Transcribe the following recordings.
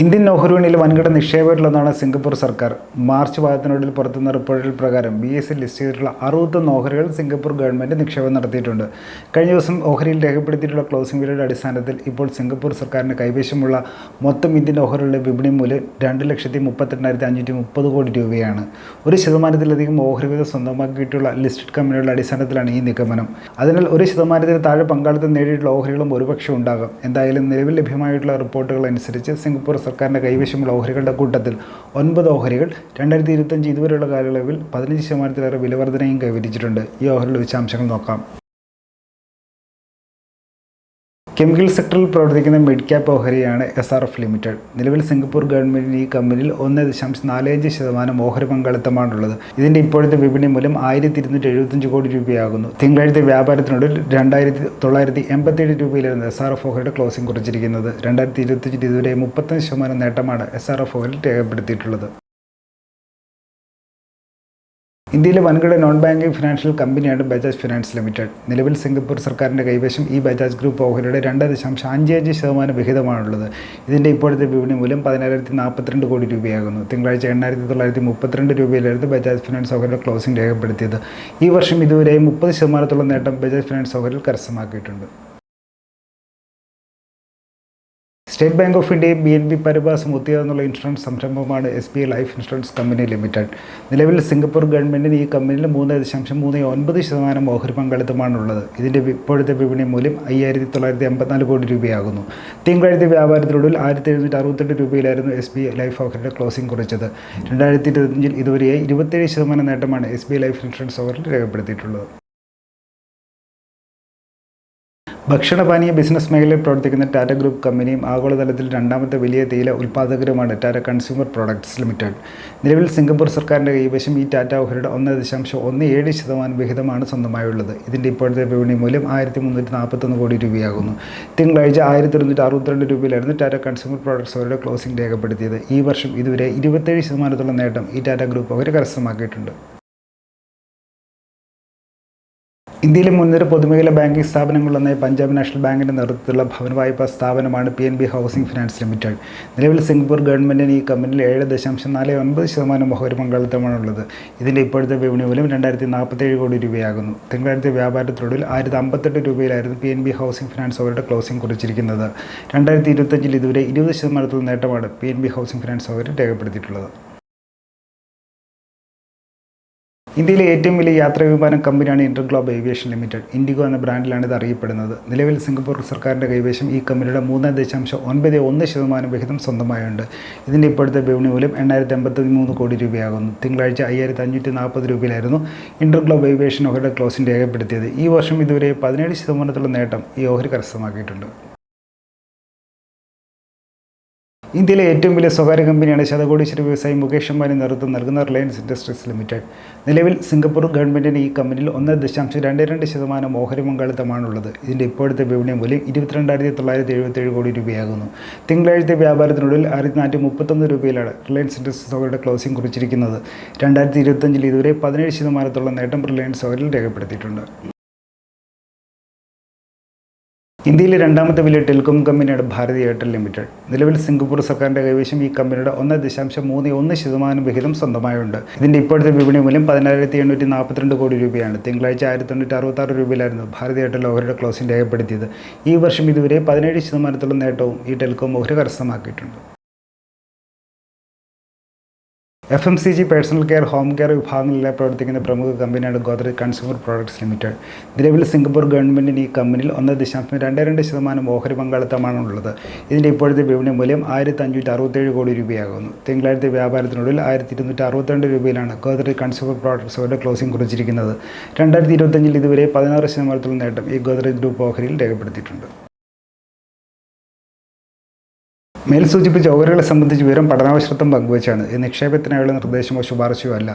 Indian ഓഹരിവിപണിയിൽ വൻകിട നിക്ഷേപകരിലൊന്നാണ് Singapore സർക്കാർ. March പാദത്തിനൊടുവിൽ പുറത്തുനിന്ന റിപ്പോർട്ടിൽ പ്രകാരം ബി എസ് സി ലിസ്റ്റ് ചെയ്തിട്ടുള്ള അറുപത്തൊന്ന് ഓഹരികൾ സിംഗപ്പൂർ ഗവൺമെന്റ് നിക്ഷേപം നടത്തിയിട്ടുണ്ട്. കഴിഞ്ഞ ദിവസം ഓഹരിയിൽ രേഖപ്പെടുത്തിയിട്ടുള്ള ക്ലോസിംഗ് വിലയുടെ അടിസ്ഥാനത്തിൽ ഇപ്പോൾ സിംഗപ്പൂർ സർക്കാരിന് കൈവശമുള്ള മൊത്തം ഇന്ത്യൻ ഓഹരികളുടെ വിപണി മൂല്യം രണ്ട് ലക്ഷത്തി മുപ്പത്തെണ്ണായിരത്തി അഞ്ഞൂറ്റി മുപ്പത് കോടി രൂപയാണ്. ഒരു ശതമാനത്തിലധികം ഓഹരി വിധ സ്വന്തമാക്കിയിട്ടുള്ള ലിസ്റ്റഡ് കമ്പനികളുടെ അടിസ്ഥാനത്തിലാണ് ഈ നിഗമനം. അതിനാൽ ഒരു ശതമാനത്തിന് താഴെ പങ്കാളിത്തം നേടിയിട്ടുള്ള ഓഹരികളും ഒരുപക്ഷെ ഉണ്ടാകാം. എന്തായാലും നിലവിൽ ലഭ്യമായിട്ടുള്ള റിപ്പോർട്ടുകൾ അനുസരിച്ച് സിംഗപ്പൂർ സർക്കാരിന്റെ കൈവശമുള്ള ഓഹരികളുടെ കൂട്ടത്തിൽ ഒൻപത് ഓഹരികൾ രണ്ടായിരത്തി ഇരുപത്തഞ്ച് ഇതുവരെയുള്ള കാലയളവിൽ പതിനഞ്ച് ശതമാനത്തിലേറെ വിലവർധനയും കൈവരിച്ചിട്ടുണ്ട്. ഈ ഓഹരിയുടെ വിശദാംശങ്ങൾ നോക്കാം. കെമിക്കൽ സെക്ടറിൽ പ്രവർത്തിക്കുന്ന മിഡ് ക്യാപ്പ് ഓഹരിയാണ് എസ് ആർ എഫ് ലിമിറ്റഡ് നിലവിൽ സിംഗപ്പൂർ ഗവൺമെന്റിന് ഈ കമ്പനിയിൽ ഒന്ന് ദശാംശം നാലഞ്ച് ശതമാനം ഓഹരി പങ്കാളിത്തമാണുള്ളത്. ഇതിന്റെ ഇപ്പോഴത്തെ വിപണി മൂല്യം ആയിരത്തി ഇരുന്നൂറ്റി എഴുപത്തഞ്ച് കോടി രൂപയാകുന്നു. തിങ്കളാഴ്ച വ്യാപാരത്തിനൊടുവിൽ രണ്ടായിരത്തി തൊള്ളായിരത്തി എൺപത്തിയേഴ് രൂപയിലായിരുന്നു എസ് ആർ എഫ് ഓഹരിയുടെ ക്ലോസിംഗ് കുറിച്ചിരിക്കുന്നത്. രണ്ടായിരത്തി ഇരുപത്തഞ്ചിൽ ഇതുവരെ മുപ്പത്തഞ്ച് ശതമാനം നേട്ടമാണ് എസ് ആർ എഫ് ഓഹരിൽ രേഖപ്പെടുത്തിയിട്ടുള്ളത്. ഇന്ത്യയിലെ വൻകിട നോൺ ബാങ്കിംഗ് ഫിനാൻഷ്യൽ കമ്പനിയാണ് ബജാജ് ഫിനാൻസ് ലിമിറ്റഡ് നിലവിൽ സിംഗപ്പൂർ സർക്കാരിന്റെ കൈവശം ഈ ബജാജ് ഗ്രൂപ്പ് ഓഹരിയുടെ രണ്ട് ദശാംശം അഞ്ച് അഞ്ച് ശതമാനം വിഹിതമാണുള്ളത്. ഇതിന്റെ ഇപ്പോഴത്തെ വിപണി മൂല്യം പതിനായിരത്തി നാൽപ്പത്തിരണ്ട് കോടി രൂപയാകുന്നു. തിങ്കളാഴ്ച എണ്ണായിരത്തി തൊള്ളായിരത്തി മുപ്പത്തിരണ്ട് രൂപയിലായിരുന്നു ബജാജ് ഫിനാൻസ് ഓഹരിയുടെ ക്ലോസിംഗ് രേഖപ്പെടുത്തിയത്. ഈ വർഷം ഇതുവരെ മുപ്പത് ശതമാനത്തോളം നേട്ടം ബജാജ് ഫിനാൻസ് ഓഹരിൽ കരസ്ഥമാക്കിയിട്ടുണ്ട്. സ്റ്റേറ്റ് ബാങ്ക് ഓഫ് ഇന്ത്യയും ബി എൻ ബി പരിഭാസും ഒത്തുചേർന്നുള്ള ഇൻഷുറൻസ് സംരംഭമാണ് S B life insurance company limited നിലവിൽ സിംഗപ്പൂർ ഗവൺമെന്റിന് ഈ കമ്പനിയിൽ മൂന്ന് ദശാംശം മൂന്ന് ഒൻപത് ശതമാനം ഓഹരി പങ്കാളിത്തമാണുള്ളത്. ഇതിന്റെ ഇപ്പോഴത്തെ വിപണി മൂല്യം അയ്യായിരത്തി തൊള്ളായിരത്തി അമ്പത്തിനാല് കോടി രൂപയാകുന്നു. തിങ്കളാഴ്ച വ്യാപാരത്തിലൊടുവിൽ ആയിരത്തി എഴുന്നൂറ്റി അറുപത്തെട്ട് രൂപയിലായിരുന്നു എസ് ബി ലൈഫ് ഓഹരിയുടെ ക്ലോസിംഗ് കുറിച്ചത്. രണ്ടായിരത്തി ഇരുപത്തഞ്ചിൽ ഇതുവരെയായി ഇരുപത്തേഴ് ശതമാനം നേട്ടമാണ് എസ് ബി ലൈഫ് ഇൻഷുറൻസ് ഓഹരിൽ രേഖപ്പെടുത്തിയിട്ടുള്ളത്. ഭക്ഷണപാനീയ ബിസിനസ് മേഖലയിൽ പ്രവർത്തിക്കുന്ന ടാറ്റ ഗ്രൂപ്പ് കമ്പനിയും ആഗോളതലത്തിൽ രണ്ടാമത്തെ വലിയ തേയില ഉൽപ്പാദകരുമാണ് ടാറ്റ കൺസ്യൂമർ പ്രോഡക്ട്സ് ലിമിറ്റഡ്. നിലവിൽ സിംഗപ്പൂർ സർക്കാരിന്റെ കൈവശം ഈ ടാറ്റ ഓഹരിയുടെ ഒന്ന് ദശാംശം ഒന്ന് ഏഴ് ശതമാനം വിഹിതമാണ് സ്വന്തമായുള്ളത്. ഇതിന്റെ ഇപ്പോഴത്തെ വിപണി മൂല്യം ആയിരത്തി മുന്നൂറ്റി നാൽപ്പത്തൊന്ന് കോടി രൂപയാകുന്നു. തിങ്കളാഴ്ച ആയിരത്തി ഇരുന്നൂറ്റി അറുപത്തിരണ്ട് രൂപയിലായിരുന്നു ടാറ്റ കൺസ്യൂമർ പ്രോഡക്ട്സ് ഓഹരിയുടെ ക്ലോസിംഗ് രേഖപ്പെടുത്തിയത്. ഈ വർഷം ഇതുവരെ ഇരുപത്തേഴ് ശതമാനത്തോളം നേട്ടം ഈ ടാറ്റ ഗ്രൂപ്പ് ഓഹരി കരസ്ഥമാക്കിയിട്ടുണ്ട്. ഇന്ത്യയിലെ മുൻനിര പൊതുമേഖല ബാങ്കിംഗ് സ്ഥാപനങ്ങളിലൊന്നായ പഞ്ചാബ് നാഷണൽ ബാങ്കിന്റെ നേതൃത്വത്തിലുള്ള ഭവന വായ്പാ സ്ഥാപനമാണ് P N B housing finance limited നിലവിൽ സിംഗപ്പൂർ ഗവൺമെന്റിന് ഈ കമ്പനിയിൽ ഏഴ് ദശാംശം നാല് ഒൻപത് ശതമാനം ഓഹരി പങ്കാളിത്തമാണുള്ളത്. ഇതിന്റെ ഇപ്പോഴത്തെ വിപണി മൂല്യം രണ്ടായിരത്തി നാൽപ്പത്തേഴ് കോടി രൂപയാകുന്നു. തിങ്കളാഴ്ച വ്യാപാരത്തിനൊടുവിൽ ആയിരത്തി അമ്പത്തെട്ട് രൂപയിലായിരുന്നു P N B housing finance അവരുടെ ക്ലോസിംഗ് കുറിച്ചിരിക്കുന്നത്. രണ്ടായിരത്തി ഇരുപത്തഞ്ചിൽ ഇതുവരെ ഇരുപത് ശതമാനത്തിൽ നേട്ടമാണ് P N B housing finance over രേഖപ്പെടുത്തിയിട്ടുള്ളത്. ഇന്ത്യയിലെ ഏറ്റവും വലിയ യാത്രാ വിമാന കമ്പനിയാണ് ഇന്റർഗ്ലോബ് ഏവിയേഷൻ ലിമിറ്റഡ്. ഇൻഡിഗോ എന്ന ബ്രാൻഡിലാണ് ഇത് അറിയപ്പെടുന്നത്. നിലവിൽ സിംഗപ്പൂർ സർക്കാരിന്റെ കൈവശം ഈ കമ്പനിയുടെ മൂന്ന് ദശാംശം ഒൻപത് ഒന്ന് ശതമാനം വിഹിതം സ്വന്തമായുണ്ട്. ഇതിന്റെ ഇപ്പോഴത്തെ വിപണി മൂല്യം എണ്ണായിരത്തി എൺപത്തി മൂന്ന് കോടി രൂപയാകുന്നു. തിങ്കളാഴ്ച അയ്യായിരത്തി അഞ്ഞൂറ്റി നാൽപ്പത് രൂപയിലായിരുന്നു ഇന്റർഗ്ലോബ് ഏവിയേഷൻ ഓഹരിയുടെ ക്ലോസിംഗ് രേഖപ്പെടുത്തിയത്. ഈ വർഷം ഇതുവരെ പതിനേഴ് ശതമാനത്തിലുള്ള നേട്ടം ഈ ഓഹരി കരസ്ഥമാക്കിയിട്ടുണ്ട്. ഇന്ത്യയിലെ ഏറ്റവും വലിയ സ്വകാര്യ കമ്പനിയാണ് ശതകോടീശ്വര വ്യവസായി മുകേഷ് അംബാനി നേതൃത്വം നൽകുന്ന റിലയൻസ് ഇൻഡസ്ട്രീസ് ലിമിറ്റഡ്. നിലവിൽ സിംഗപ്പൂർ ഗവൺമെന്റിന് ഈ കമ്പനിയിൽ ഒന്ന് ദശാംശം രണ്ട് രണ്ട് ശതമാനം ഓഹരി പങ്കാളിത്തമാണുള്ളത്. ഇതിന്റെ ഇപ്പോഴത്തെ വിപണി മൂല്യം ഇരുപത്തിരണ്ടായിരത്തി തൊള്ളായിരത്തി എഴുപത്തേഴ് കോടി രൂപയാകുന്നു. തിങ്കളാഴ്ചത്തെ വ്യാപാരത്തിനുള്ളിൽ ആയിരത്തി നാനൂറ്റി മുപ്പത്തൊന്ന് രൂപയിലാണ് റിലയൻസ് ഇൻഡസ്ട്രീസ് ഓഹരിയുടെ ക്ലോസിംഗ് കുറിച്ചിരിക്കുന്നത്. രണ്ടായിരത്തി ഇരുപത്തഞ്ചിൽ ഇതുവരെ പതിനേഴ് ശതമാനത്തോളം നേട്ടം റിലയൻസ് ഓഹരിൽ രേഖപ്പെടുത്തിയിട്ടുണ്ട്. ഇന്ത്യയിലെ രണ്ടാമത്തെ വലിയ ടെലികോം കമ്പനിയാണ് ഭാരതി എയർടെൽ ലിമിറ്റഡ്. നിലവിൽ സിംഗപ്പൂർ സർക്കാരിന്റെ കൈവശം ഈ കമ്പനിയുടെ ഒന്ന് ദശാംശം മൂന്ന് ഒന്ന് ശതമാനം വിഹിതം സ്വന്തമായുണ്ട്. ഇതിന്റെ ഇപ്പോഴത്തെ വിപണി മൂല്യം പതിനായിരത്തി എണ്ണൂറ്റി നാൽപ്പത്തിരണ്ട് കോടി രൂപയാണ്. തിങ്കളാഴ്ച ആയിരത്തി തൊണ്ണൂറ്റി അറുപത്താറ് രൂപയിലായിരുന്നു ഭാരതി എയർടെൽ ഓഹരിയുടെ ക്ലോസിംഗ് രേഖപ്പെടുത്തിയത്. ഈ വർഷം ഇതുവരെ പതിനേഴ് ശതമാനത്തോളം നേട്ടവും ഈ ടെലികോം ഓഹരി കരസ്ഥമാക്കിയിട്ടുണ്ട്. F M C G personal care home care വിഭാഗങ്ങളിലെ പ്രവർത്തിക്കുന്ന പ്രമുഖ കമ്പനിയാണ് ഗോദ്രേജ് കൺസ്യൂമർ പ്രോഡക്ട്സ് ലിമിറ്റഡ്. നിലവിൽ സിംഗപ്പൂർ ഗവൺമെന്റിന് ഈ കമ്പനിയിൽ ഒന്ന് ദശാംശം രണ്ട് രണ്ട് ശതമാനം ഓഹരി പങ്കാളിത്തമാണ് ഉള്ളത്. ഇതിന്റെ ഇപ്പോഴത്തെ വിപണി മൂല്യം ആയിരത്തി അഞ്ഞൂറ്റി അറുപത്തേഴ് കോടി രൂപയാകുന്നു. തിങ്കളാഴ്ച വ്യാപാരത്തിനുള്ളിൽ ആയിരത്തി ഇരുന്നൂറ്റി അറുപത്തിരണ്ട് രൂപയിലാണ് ഗോദ്രേജ് കൺസ്യൂമർ പ്രോഡക്ട്സ് അവരുടെ ക്ലോസിംഗ് കുറിച്ചിരിക്കുന്നത്. രണ്ടായിരത്തി ഇരുപത്തഞ്ചിൽ ഇതുവരെ പതിനാറ് ശതമാനത്തോളം നേട്ടം ഈ ഗോദ്രേജ് ഗ്രൂപ്പ് ഓഹരിയിൽ രേഖപ്പെടുത്തിയിട്ടുണ്ട്. മേൽ സൂചിപ്പിച്ച ഓഹരികളെ സംബന്ധിച്ച് വിവരം പഠനാവശ്യത്വം പങ്കുവച്ചാണ്. ഇത് നിക്ഷേപത്തിനായുള്ള നിർദ്ദേശമോ ശുപാർശയോ അല്ല.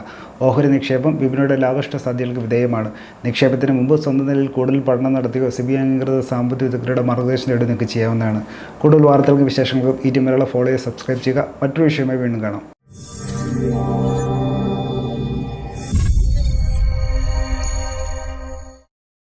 ഓഹരി നിക്ഷേപം വിപണിയുടെ ലാഭഷ്ട സാധ്യതകൾക്ക് വിധേയമാണ്. നിക്ഷേപത്തിന് മുമ്പ് സ്വന്തം നിലയിൽ കൂടുതൽ പഠനം നടത്തിയോ സിബി അംഗീകൃത സാമ്പത്തിക വിദഗ്ധരുടെ മാർഗദർശനം നേടി നിങ്ങൾക്ക് ചെയ്യാവുന്നതാണ്. കൂടുതൽ വാർത്തകൾക്കും വിശേഷങ്ങൾക്കും ഈ ടീമിലുള്ള ഫോളോ ചെയ്ത് സബ്സ്ക്രൈബ് ചെയ്യുക. മറ്റൊരു വിഷയമായി വീണ്ടും കാണാം.